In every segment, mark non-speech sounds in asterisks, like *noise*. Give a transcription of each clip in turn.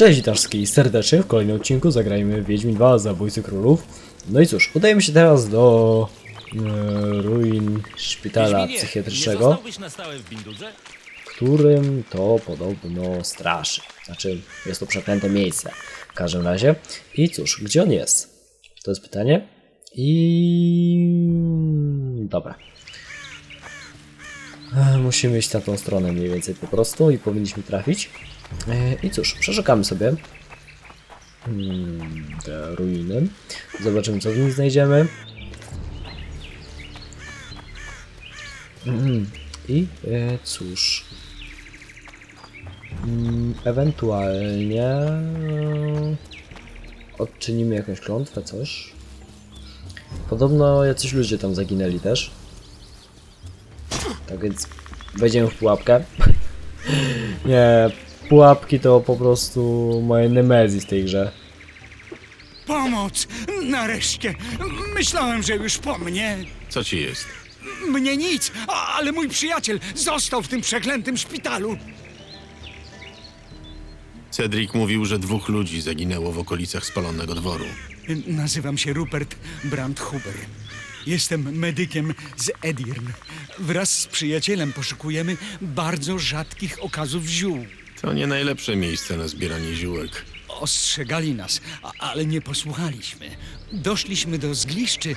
Cześć, witam wszystkich serdecznie w kolejnym odcinku zagrajmy Wiedźmin 2 Zabójcy Królów. No i cóż, udajemy się teraz do e, ruin szpitala Wiedźminie, Nie psychiatrycznego, zostałbyś na stałe w którym to podobno straszy. Znaczy, jest to przeklęte miejsce w każdym razie. I cóż, gdzie on jest? To jest pytanie. I... Dobra. E, Musimy iść na tą stronę mniej więcej po prostu i powinniśmy trafić. E, I cóż, przeszukamy sobie mm, te ruiny. Zobaczymy co w nich znajdziemy. Mhm. I e, cóż. Mm, Ewentualnie odczynimy jakąś klątwę, coś. Podobno jacyś ludzie tam zaginęli też. Tak więc wejdziemy w pułapkę. *laughs* Nie, pułapki to po prostu moje nemezis w tej grze. Pomoc! Nareszcie! Myślałem, że już po mnie. Co ci jest? Mnie nic, a- ale mój przyjaciel został w tym przeklętym szpitalu. Cedric mówił, że dwóch ludzi zaginęło w okolicach spalonego dworu. Nazywam się Rupert Brandhuber. Jestem medykiem z Edirn. Wraz z przyjacielem poszukujemy bardzo rzadkich okazów ziół. To nie najlepsze miejsce na zbieranie ziółek. Ostrzegali nas, a- ale nie posłuchaliśmy. Doszliśmy do zgliszczy.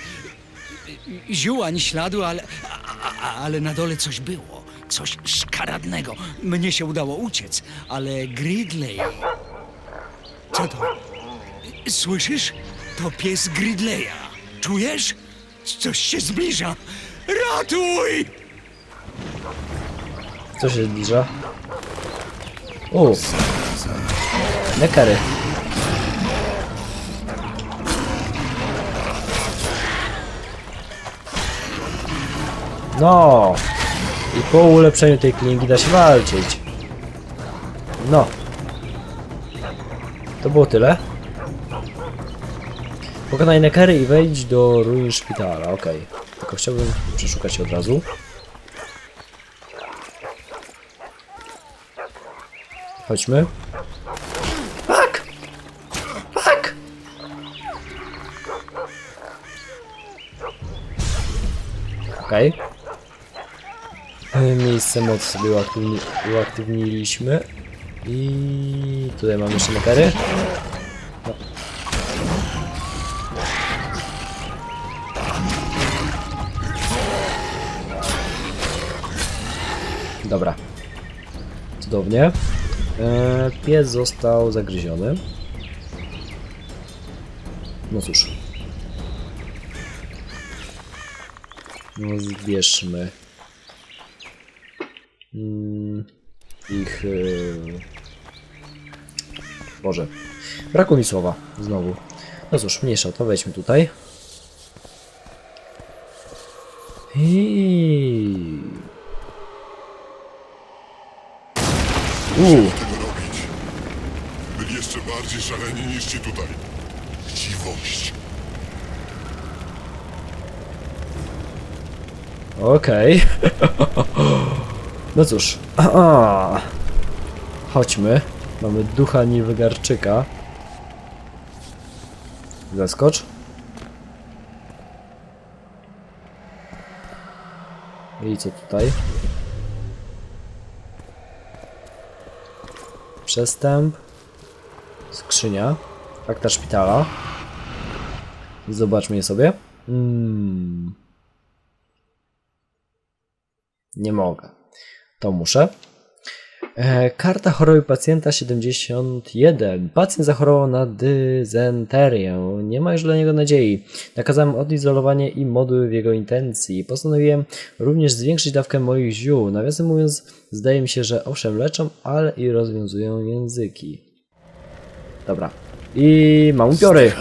Ziół ani śladu, ale, a- a- ale na dole coś było. Coś szkaradnego. Mnie się udało uciec, ale Gridley... Co to? Słyszysz? To pies Gridleya. Czujesz? Coś się zbliża. Ratuj! Co się zbliża? O! Nekary. No! I po ulepszeniu tej klingi da się walczyć. No. To było tyle. Pokonaj Nekery i wejdź do ruin szpitala, okej. Tylko chciałbym przeszukać się od razu. Chodźmy. Fuck! Fuck! Okej. Okay. Miejsce mocy sobie uaktywni uaktywniliśmy. I tutaj mamy jeszcze. No. Dobra. Cudownie. E, pies został zagryziony. No cóż. No zbierzmy. Mm, ich... E... Boże. Brakło mi słowa. Znowu. No cóż, mniejsza to. Wejdźmy tutaj. I... Uuu. tego robić. Byli jeszcze bardziej szaleni niż tutaj. Chciwość. Okej. *laughs* No cóż. Aha. Chodźmy. Mamy ducha Niwygarczyka. Zaskocz. I co tutaj? Przestęp. Skrzynia. Akta szpitala. Zobaczmy je sobie. Mm. Nie mogę. To muszę. E, karta choroby pacjenta 71. Pacjent zachorował na dysenterię. Nie ma już dla niego nadziei. Nakazałem odizolowanie i modły w jego intencji. Postanowiłem również zwiększyć dawkę moich ziół. Nawiasem mówiąc, zdaje mi się, że owszem leczą, ale i rozwiązują języki. Dobra. I mam upiory.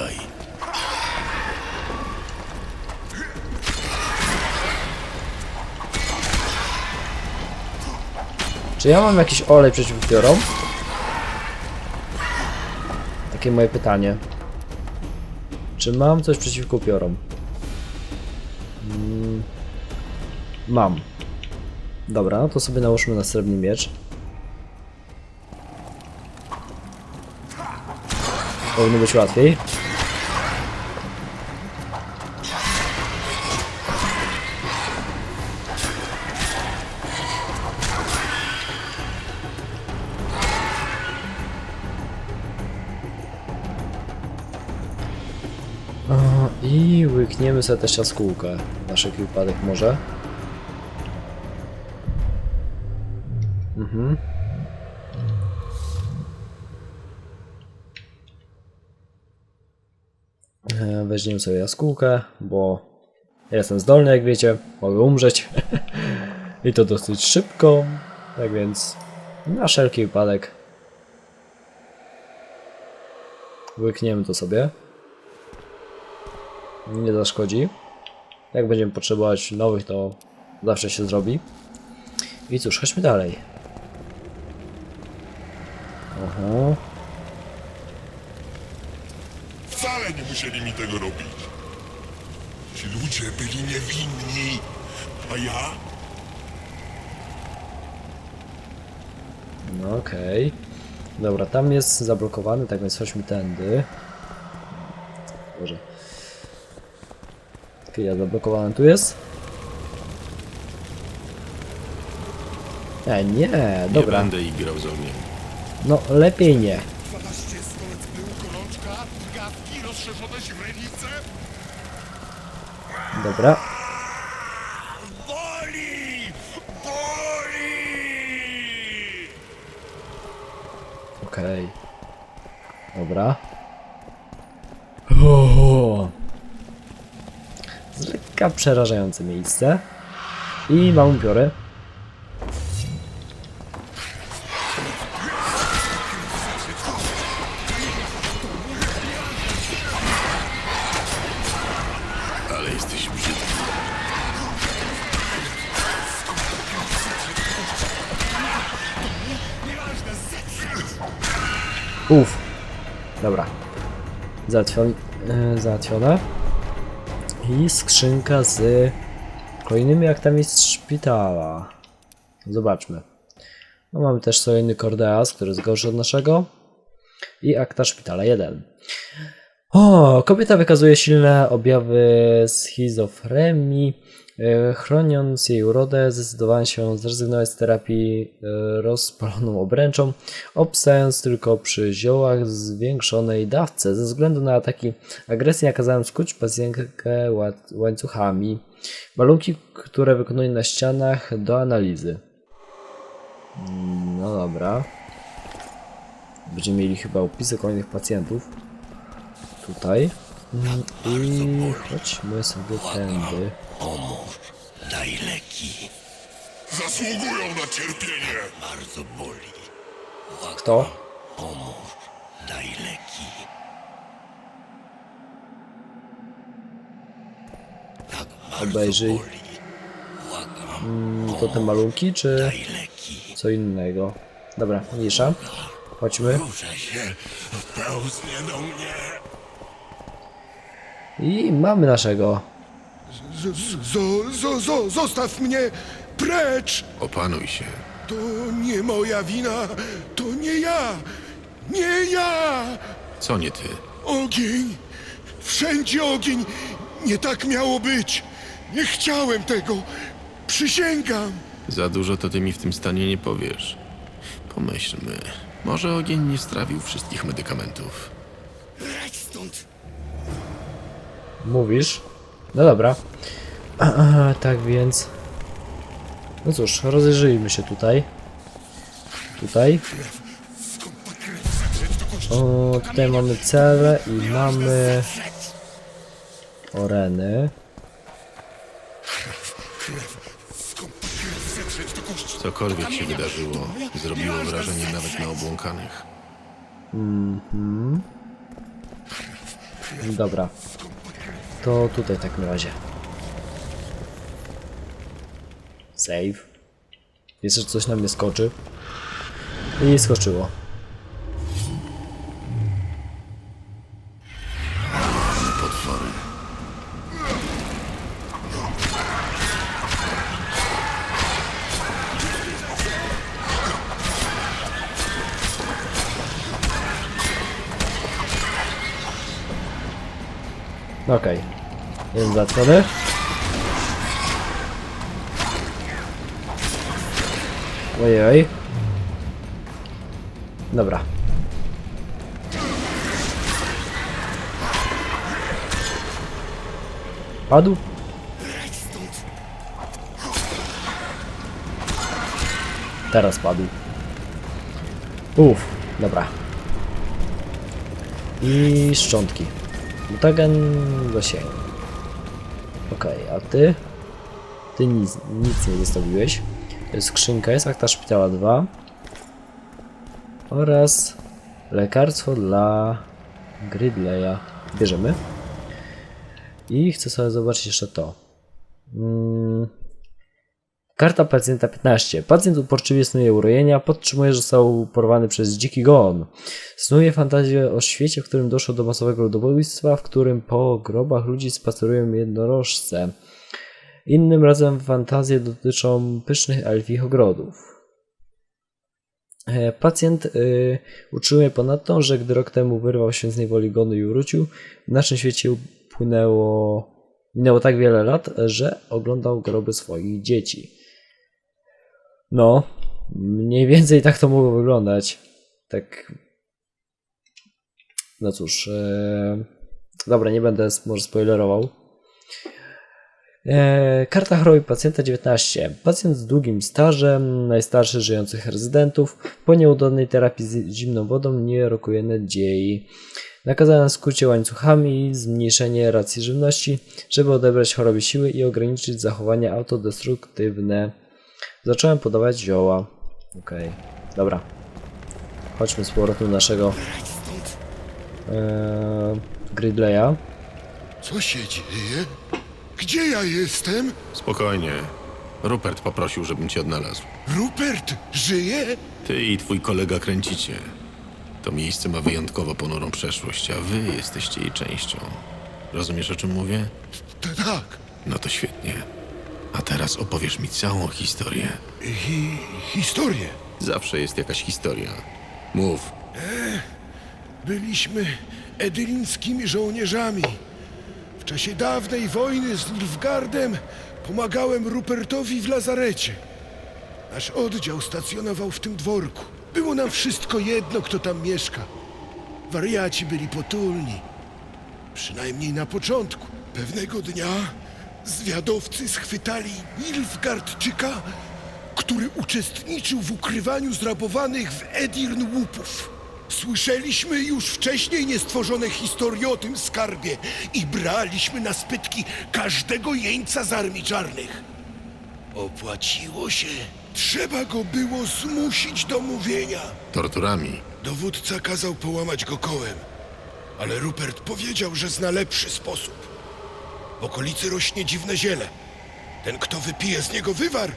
Czy ja mam jakiś olej przeciw upiorom? Takie moje pytanie. Czy mam coś przeciwko upiorom? Mm, mam. Dobra, no to sobie nałóżmy na srebrny miecz. Powinno być łatwiej. I łykniemy sobie też jaskółkę. Na wszelki wypadek może. Mhm. E, Weźmiemy sobie jaskółkę, bo ja jestem zdolny, jak wiecie, mogę umrzeć. *laughs* I to dosyć szybko, tak więc na wszelki wypadek łykniemy to sobie. Nie zaszkodzi. Jak będziemy potrzebować nowych, to zawsze się zrobi. I cóż, chodźmy dalej. Oho. Wcale nie musieli mi tego robić. Ci ludzie byli niewinni, a ja? No okej. Dobra, tam jest zablokowany, tak więc chodźmy tędy. Boże. Chwila, zablokowany tu jest? E, nie, Nie dobra. będę igrał z ogniem. No, lepiej nie. Rozszerzone źrenice. Dobra. Boli! Boli! Okej. Dobra. O. Z lekka przerażające miejsce. I mam upiory. Uff. Dobra. Załatwion, e, załatwione. I skrzynka z kolejnymi aktami z szpitala. Zobaczmy. No, mamy też kolejny Cordeas, który jest gorszy od naszego. I akta szpitala 1. O, kobieta wykazuje silne objawy schizofrenii. E, Chroniąc jej urodę, zdecydowałem się zrezygnować z terapii e, rozpaloną obręczą, obstając tylko przy ziołach zwiększonej dawce. Ze względu na ataki agresji nakazałem skuć pacjentkę ła- łańcuchami. Balunki, które wykonuję na ścianach do analizy. Mm, No dobra. Będziemy mieli chyba opisy kolejnych pacjentów. Tutaj. Mm, I chodźmy sobie tędy. Daj leki. Zasługują na cierpienie! Bardzo boli. Kto? Pomóż. Daj leki. Tak bardzo Obejrzyj. boli. Mm, To te malunki, czy co innego? Dobra, mniejsza. Chodźmy. Ruszaj się. Pełznie do mnie! I mamy naszego. Z, z, zo, zo, zo, zostaw mnie precz! Opanuj się. To nie moja wina, to nie ja, nie ja! Co nie ty? Ogień! Wszędzie ogień! Nie tak miało być! Nie chciałem tego! Przysięgam! Za dużo to ty mi w tym stanie nie powiesz. Pomyślmy. Może ogień nie strawił wszystkich medykamentów. Leć stąd. Mówisz? No dobra. A, tak więc. No cóż, rozejrzyjmy się tutaj. Tutaj. O, tutaj mamy cele i mamy oreny. Cokolwiek się wydarzyło, zrobiło wrażenie nawet na obłąkanych. Dobra. To tutaj w takim razie. Save. Jeszcze coś nam nie skoczy. I skoczyło. Okej. Jeden załatwiony. Ojej. Dobra. Padł? Teraz padł. Uff, dobra. I szczątki. Mutagen zasięg. Okej, a ty? Ty nic, nic nie zostawiłeś. Skrzynka jest, akta szpitala 2. Oraz lekarstwo dla Gridleya. Bierzemy. I chcę sobie zobaczyć jeszcze to. Mm. Karta pacjenta 15. Pacjent uporczywie snuje urojenia, podtrzymuje, że został porwany przez dziki gon. Snuje fantazję o świecie, w którym doszło do masowego ludobójstwa, w którym po grobach ludzi spacerują jednorożce. Innym razem fantazje dotyczą pysznych elfich ogrodów. E, Pacjent y, utrzymuje ponadto, że gdy rok temu wyrwał się z niewoli gonu i wrócił, w naszym świecie upłynęło minęło tak wiele lat, że oglądał groby swoich dzieci. No, mniej więcej tak to mogło wyglądać. Tak. No cóż. E... Dobra, nie będę może spoilerował. E, karta choroby pacjenta 19. Pacjent z długim stażem, najstarszy żyjących rezydentów, po nieudanej terapii z zimną wodą nie rokuje nadziei. Nakazano skucie łańcuchami i zmniejszenie racji żywności, żeby odebrać chorobie siły i ograniczyć zachowania autodestruktywne. Zacząłem podawać zioła. Okej, dobra. Chodźmy z powrotem do naszego Brać stąd! e, Gridleya. Co się dzieje? Gdzie ja jestem? Spokojnie. Rupert poprosił, żebym cię odnalazł. Rupert żyje? Ty i twój kolega kręcicie. To miejsce ma wyjątkowo ponurą przeszłość, a wy jesteście jej częścią. Rozumiesz, o czym mówię? T- tak. No to świetnie. A teraz opowiesz mi całą historię. Hi historię. Zawsze jest jakaś historia. Mów. Byliśmy edylińskimi żołnierzami. W czasie dawnej wojny z Nilfgardem pomagałem Rupertowi w lazarecie. Nasz oddział stacjonował w tym dworku. Było nam wszystko jedno, kto tam mieszka. Wariaci byli potulni. Przynajmniej na początku. Pewnego dnia zwiadowcy schwytali Nilfgardczyka, który uczestniczył w ukrywaniu zrabowanych w Edirn łupów. Słyszeliśmy już wcześniej niestworzone historie o tym skarbie i braliśmy na spytki każdego jeńca z armii czarnych. Opłaciło się. Trzeba go było zmusić do mówienia. Torturami. Dowódca kazał połamać go kołem, ale Rupert powiedział, że zna lepszy sposób. W okolicy rośnie dziwne ziele. Ten, kto wypije z niego wywar,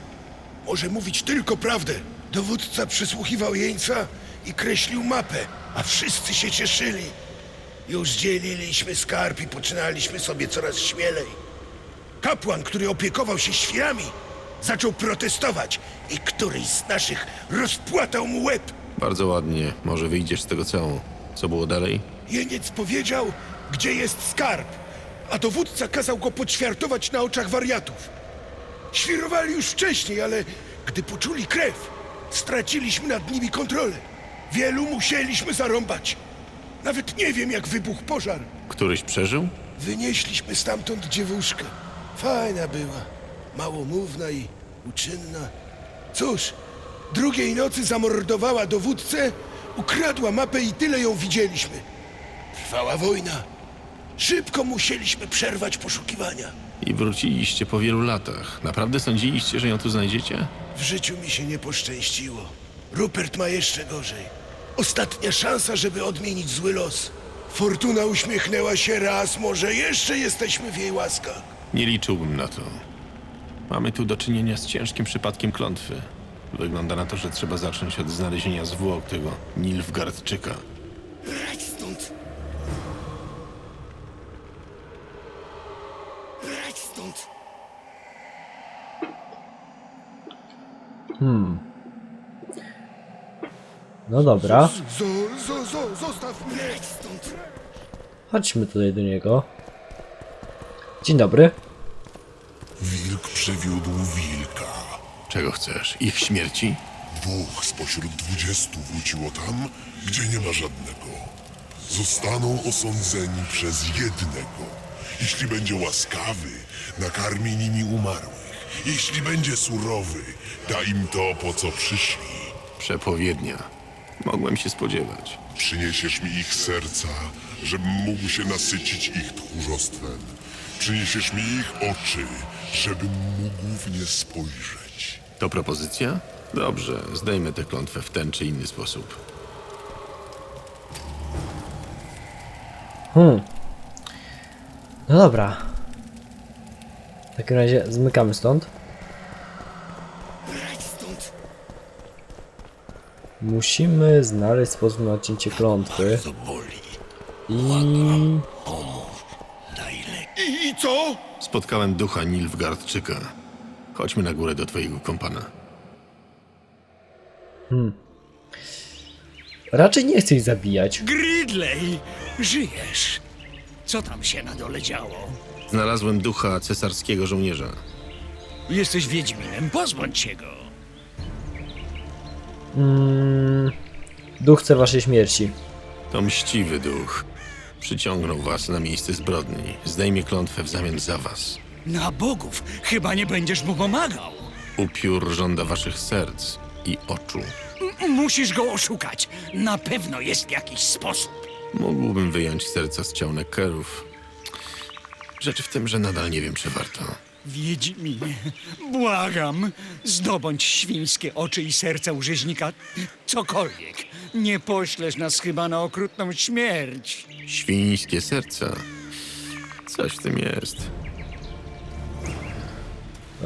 może mówić tylko prawdę. Dowódca przysłuchiwał jeńca i kreślił mapę, a wszyscy się cieszyli. Już dzieliliśmy skarb i poczynaliśmy sobie coraz śmielej. Kapłan, który opiekował się świrami, zaczął protestować i któryś z naszych rozpłatał mu łeb. Bardzo ładnie. Może wyjdziesz z tego cało. Co było dalej? Jeniec powiedział, gdzie jest skarb, a dowódca kazał go poćwiartować na oczach wariatów. Świrowali już wcześniej, ale gdy poczuli krew, straciliśmy nad nimi kontrolę. Wielu musieliśmy zarąbać. Nawet nie wiem, jak wybuchł pożar. Któryś przeżył? Wynieśliśmy stamtąd dziewuszkę. Fajna była, małomówna i uczynna. Cóż, drugiej nocy zamordowała dowódcę, ukradła mapę i tyle ją widzieliśmy. Trwała wojna. Szybko musieliśmy przerwać poszukiwania. I wróciliście po wielu latach. Naprawdę sądziliście, że ją tu znajdziecie? W życiu mi się nie poszczęściło. Rupert ma jeszcze gorzej. Ostatnia szansa, żeby odmienić zły los. Fortuna uśmiechnęła się raz, może jeszcze jesteśmy w jej łaskach. Nie liczyłbym na to. Mamy tu do czynienia z ciężkim przypadkiem klątwy. Wygląda na to, że trzeba zacząć od znalezienia zwłok tego Nilfgardczyka. No dobra, chodźmy tutaj do niego. Dzień dobry. Wilk przywiódł wilka. Czego chcesz? Ich śmierci? Dwóch spośród dwudziestu wróciło tam, gdzie nie ma żadnego. Zostaną osądzeni przez jednego. Jeśli będzie łaskawy, nakarmi nimi umarłych. Jeśli będzie surowy, da im to, po co przyszli. Przepowiednia. Mogłem się spodziewać. Przyniesiesz mi ich serca, żebym mógł się nasycić ich tchórzostwem. Przyniesiesz mi ich oczy, żebym mógł w nie spojrzeć. To propozycja? Dobrze, zdejmę tę klątwę w ten czy inny sposób. No dobra. W takim razie zmykamy stąd. Musimy znaleźć sposób na odcięcie klątwy. I... I, co? Spotkałem ducha Nilfgaardczyka. Chodźmy na górę do twojego kompana. Raczej nie chcę ich zabijać. Gridley, żyjesz. Co tam się na dole działo? Znalazłem ducha cesarskiego żołnierza. Jesteś Wiedźminem, pozbądź się go. Mm, duch chce waszej śmierci. To mściwy duch. Przyciągnął was na miejsce zbrodni. Zdejmie klątwę w zamian za was. Na bogów, chyba nie będziesz mu pomagał. Upiór żąda waszych serc i oczu. M- musisz go oszukać. Na pewno jest jakiś sposób. Mógłbym wyjąć serca z ciał Neckerów. Rzecz w tym, że nadal nie wiem, czy warto. Wiedźminie, błagam, zdobądź świńskie oczy i serca u rzeźnika. Cokolwiek. Nie poślesz nas chyba na okrutną śmierć. Świńskie serca. Coś w tym jest.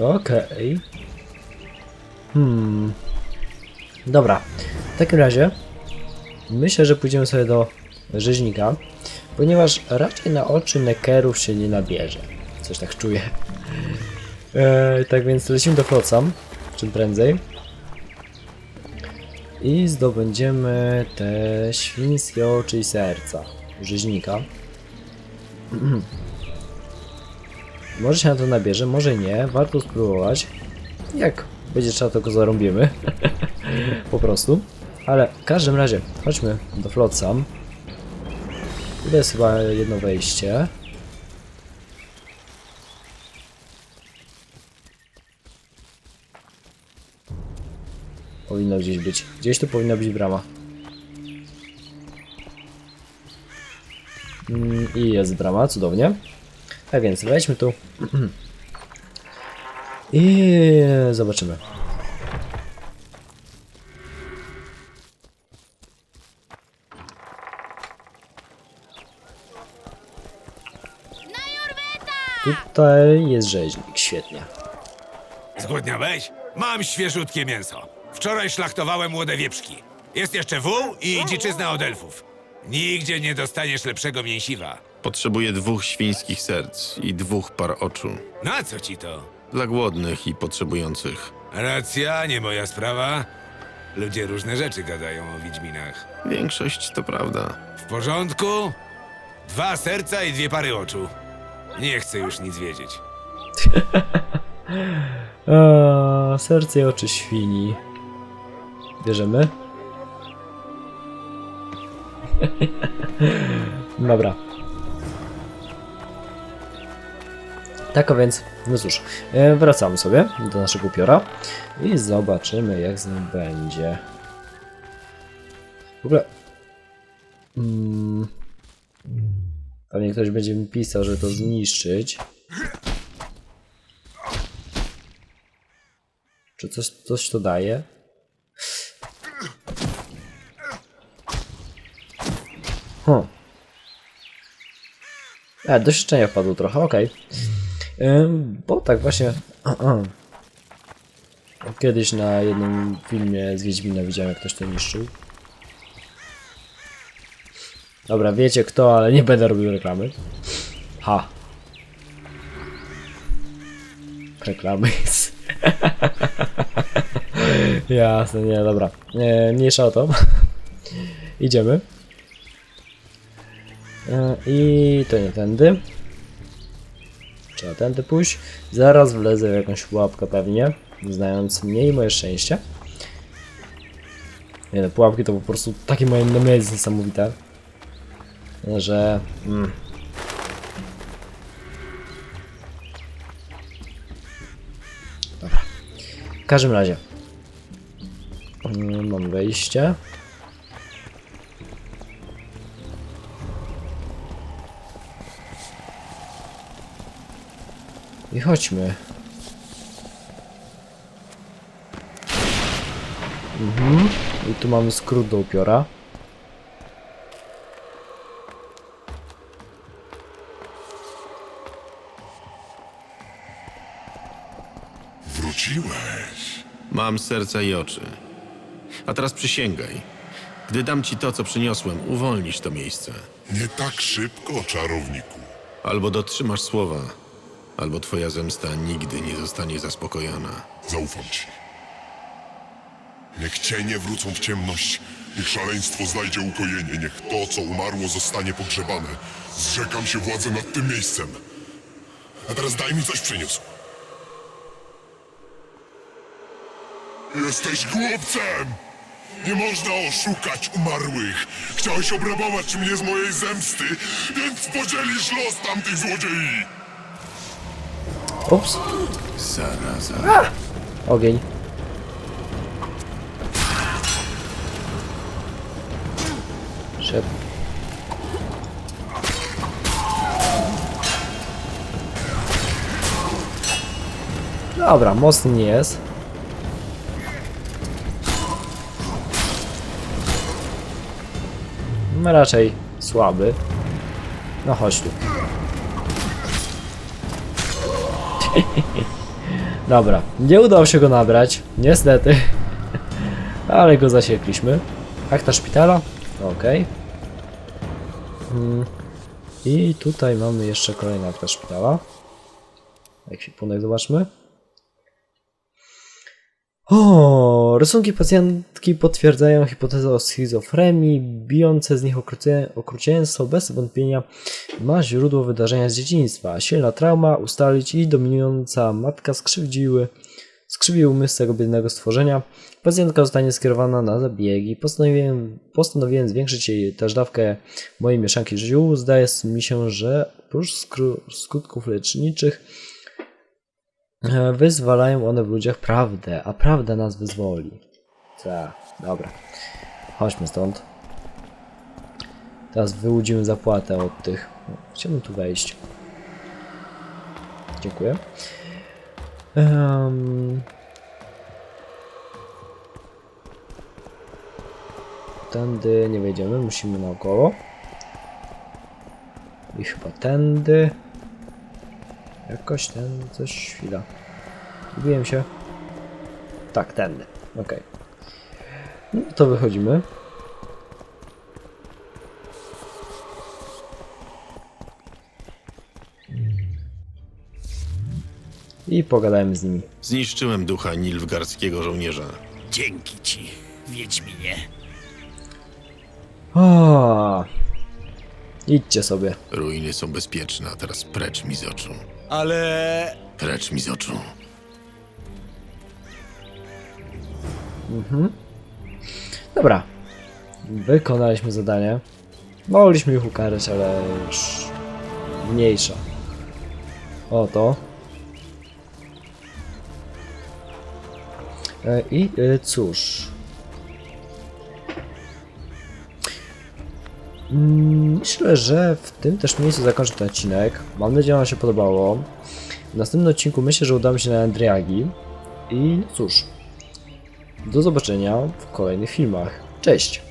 Okej. Hmm. Dobra. W takim razie myślę, że pójdziemy sobie do rzeźnika, ponieważ raczej na oczy nekerów się nie nabierze. Coś tak czuję. E, tak więc lecimy do Flotsam, czym prędzej. I zdobędziemy te świńskie oczy i serca rzeźnika. *clears throat* Może się na to nabierze, może nie. Warto spróbować. Jak będzie trzeba, to go zarąbimy. *laughs* po prostu. Ale w każdym razie, chodźmy do Flotsam. Tu jest chyba jedno wejście. Powinno gdzieś być. Gdzieś tu powinna być brama. Mm, I jest brama, cudownie. Tak więc wejdźmy tu. *clears throat* I zobaczymy. Tutaj jest rzeźnik, świetnie. Zgłodniałeś? Mam świeżutkie mięso. Wczoraj szlachtowałem młode wieprzki. Jest jeszcze wół i dziczyzna od elfów. Nigdzie nie dostaniesz lepszego mięsiwa. Potrzebuję dwóch świńskich serc i dwóch par oczu. Na co ci to? Dla głodnych i potrzebujących. Racja, nie moja sprawa. Ludzie różne rzeczy gadają o Wiedźminach. Większość to prawda. W porządku? Dwa serca i dwie pary oczu. Nie chcę już nic wiedzieć. *laughs* Eee, serce i oczy świni. Bierzemy. *laughs* Dobra. Tak a więc, no cóż, e, wracamy sobie do naszego upiora i zobaczymy jak z nim będzie. W ogóle... Mm, pewnie ktoś będzie mi pisał, że to zniszczyć. Czy coś, coś to daje? Hmm. E, doświadczenia wpadło trochę, okej. Ym, Bo tak właśnie... Kiedyś na jednym filmie z Wiedźmina widziałem, jak ktoś to niszczył. Dobra, wiecie kto, ale nie będę robił reklamy. Ha. Reklamy jest. *laughs* Jasne, nie, dobra. Nie, mniejsza o to. *laughs* Idziemy. E, I to nie tędy. Trzeba tędy pójść. Zaraz wlezę w jakąś pułapkę pewnie, znając mnie i moje szczęście. Nie no, pułapki to po prostu takie moje namiary jest niesamowite, że... Mm. Dobra. W każdym razie. Mm, Mam wejście. I chodźmy. Mhm. I tu mamy skrót do upiora. Mam serce i oczy. A teraz przysięgaj. Gdy dam ci to, co przyniosłem, uwolnisz to miejsce. Nie tak szybko, czarowniku. Albo dotrzymasz słowa, albo twoja zemsta nigdy nie zostanie zaspokojona. Zaufam ci. Niech cienie wrócą w ciemność, niech szaleństwo znajdzie ukojenie, niech to, co umarło, zostanie pogrzebane. Zrzekam się władzy nad tym miejscem. A teraz daj mi coś przyniósł. Jesteś głupcem! Nie można oszukać umarłych. Chciałeś obrabować mnie z mojej zemsty, więc podzielisz los tamtych złodziei. Ups. Zaraza. Ogień. Szep. Dobra, mocny nie jest. No raczej słaby. No chodź tu. *laughs* Dobra, nie udało się go nabrać, niestety. *laughs* Ale go zasiekliśmy. Akta szpitala? Okej. Mm. I tutaj mamy jeszcze kolejny akta szpitala. Ekwipunek zobaczmy. O, rysunki pacjentki potwierdzają hipotezę o schizofrenii. Bijące z nich okrucie- okrucieństwo bez wątpienia ma źródło wydarzenia z dzieciństwa. Silna trauma, ustalić i dominująca matka skrzywdziły, skrzywiły umysł tego biednego stworzenia. Pacjentka zostanie skierowana na zabiegi. Postanowiłem, postanowiłem zwiększyć jej też dawkę mojej mieszanki ziół. Zdaje mi się, że prócz skru- skutków leczniczych Wyzwalają one w ludziach prawdę, a prawda nas wyzwoli. Tak, dobra. Chodźmy stąd. Teraz wyłudzimy zapłatę od tych. Chciałbym tu wejść. Dziękuję. Em. Tędy nie wejdziemy, musimy naokoło. I chyba tędy. Jakoś ten coś chwila. Gubiłem się. Tak, tędy. Okej. No to wychodzimy. I pogadajmy z nimi. Zniszczyłem ducha nilfgardzkiego żołnierza. Dzięki ci, Wiedźminie. O, idźcie sobie. Ruiny są bezpieczne, a teraz precz mi z oczu. Ale... Precz mi z oczu. Dobra. Wykonaliśmy zadanie. Mogliśmy ich ukarać, ale już mniejsza. Oto. E, I e, cóż. Myślę, że w tym też miejscu zakończę ten odcinek. Mam nadzieję, że Wam się podobało. W następnym odcinku myślę, że udamy się na Andriagi. I no cóż. Do zobaczenia w kolejnych filmach. Cześć!